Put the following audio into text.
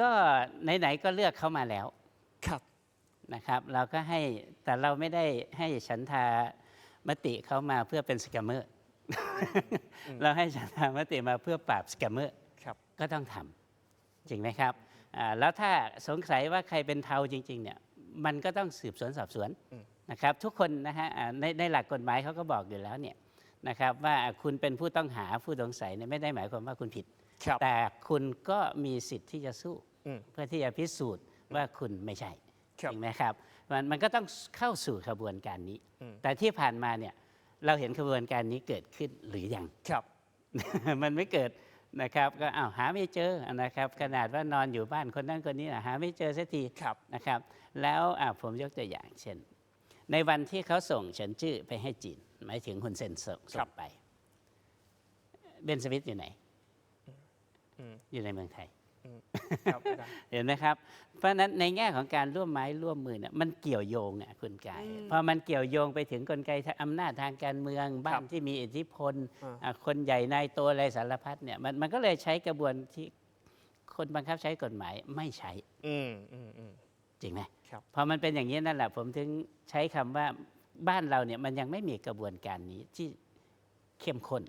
ก็ไหนๆก็เลือกเขามาแล้วครับนะครับ เราก็ให้แต่เราไม่ได้ให้ฉันทามติเขามาเพื่อเป็นสแกมเมอร์เราให้ฉันทามติมาเพื่อปราบสแกมเมอร์ครับก็ต้องทำจริงไหมครับอ่าแล้วถ้าสงสัยว่าใครเป็นเทาจริง ๆ เนี่ย มันก็ต้องสืบสวนสอบสวนอืมนะครับ ทุกคนนะฮะอ่าในในหลักกฎหมายเขาก็บอกอยู่แล้วเนี่ย นะครับว่าคุณเป็นผู้ต้องหาผู้สงสัยเนี่ยไม่ได้หมายความว่าคุณผิด ครับแต่คุณก็มีสิทธิ์ที่จะสู้ อืม เพื่อที่จะพิสูจน์ว่าคุณไม่ใช่ครับจริงไหมครับมันมันก็ต้องเข้าสู่ขบวนการนี้ อืม แต่ที่ผ่านมาเนี่ยเราเห็นขบวนการนี้เกิดขึ้นหรือยัง ครับ มันไม่เกิดนะครับก็อ้าวหาไม่เจอนะครับขนาดว่านอนอยู่บ้านคนนั้นคนนี้น่ะหาไม่เจอสักทีครับ นะครับ แล้วอะผมยกตัวอย่างเช่น ในวันที่เขาส่งเฉินจื้อไปให้จีน หมายถึงฮุนเซนส่งส่งไป เบนสวิตอยู่ไหนอืมอยู่ในเมืองไทยอืมครับอาจารย์เห็นไหมครับ เพราะฉะนั้นในแง่ของการร่วมไม้ร่วมมือเนี่ยมันเกี่ยวโยงอะคุณกายอืมพอมันเกี่ยวโยงไปถึงกลไกทางอำนาจทางการเมืองบ้าครันบที่มีอิทธิพลอ่าอะคนใหญ่นายโตอะไรสารพัดเนี่ยมันมันก็เลยใช้กระบวนที่คนบังคับใช้กฎหมายไม่ใช้อืมอืมอืมจริงไหมครับพอมันเป็นอย่างนี้นั่นแหละผมถึงใช้คำว่า บ้านเราเนี่ยมันยังไม่มีกระบวนการนี้ที่เข้มข้น